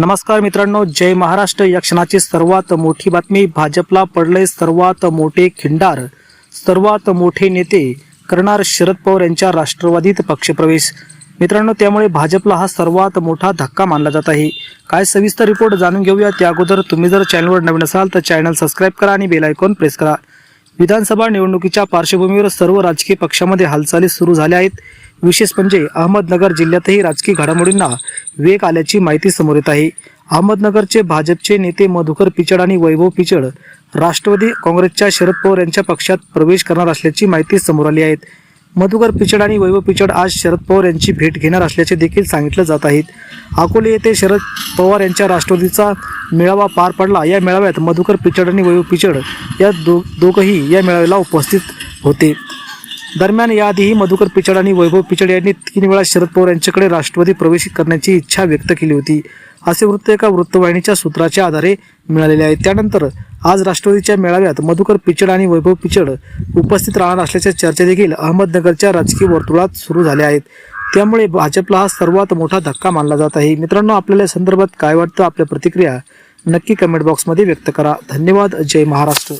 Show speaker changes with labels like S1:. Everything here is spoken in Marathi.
S1: नमस्कार मित्रांनो जय महाराष्ट्र. या क्षणाची सर्वात मोठी बातमी भाजपला पडले सर्वात मोठे खिंडार. सर्वात मोठे नेते करणार शरद पवार यांच्या राष्ट्रवादीत पक्षप्रवेश. मित्रांनो त्यामुळे भाजपला हा सर्वात मोठा धक्का मानला जात आहे. काय सविस्तर रिपोर्ट जाणून घेऊया. त्या अगोदर तुम्ही जर चॅनलवर नवीन असाल तर चॅनल सबस्क्राईब करा आणि बेल आयकॉन प्रेस करा. विधानसभा निवडणुकीच्या पार्श्वभूमीवर सर्व राजकीय पक्षामध्ये हालचाली सुरू झाल्या आहेत. विशेष म्हणजे अहमदनगर जिल्ह्यातही राजकीय घडामोडींना वेग आल्याची माहिती समोर येत आहे. अहमदनगरचे भाजपचे नेते मधुकर पिचड आणि वैभव पिचड राष्ट्रवादी काँग्रेसच्या शरद पवार यांच्या पक्षात प्रवेश करणार असल्याची माहिती समोर आली आहे. मधुकर पिचड आणि वैभव पिचड आज शरद पवार यांची भेट घेणार असल्याचे देखील सांगितलं जात आहेत. अकोले येथे शरद पवार यांच्या राष्ट्रवादीचा मेळावा पार पडला. या मेळाव्यात मधुकर पिचड आणि वैभव पिचड या दो दोघंही या मेळाव्याला उपस्थित होते. दरम्यान याआधीही मधुकर पिचड आणि वैभव पिचड यांनी तीन वेळा शरद पवार यांच्याकडे राष्ट्रवादी प्रवेश करण्याची इच्छा व्यक्त केली होती. असे वृत्त एका वृत्तवाहिनीच्या सूत्राच्या आधारे मिळालेले आहे त्यानंतर आज राष्ट्रवादीच्या मेळाव्यात मधुकर पिचड आणि वैभव पिचड उपस्थित राहणार असल्याच्या चर्चा देखील अहमदनगरच्या राजकीय वर्तुळात सुरू झाल्या आहेत. त्यामुळे भाजपला हा सर्वात मोठा धक्का मानला जात आहे. मित्रांनो आपल्याला या संदर्भात काय वाटतं? आपल्या प्रतिक्रिया नक्की कमेंट बॉक्समध्ये व्यक्त करा. धन्यवाद. जय महाराष्ट्र.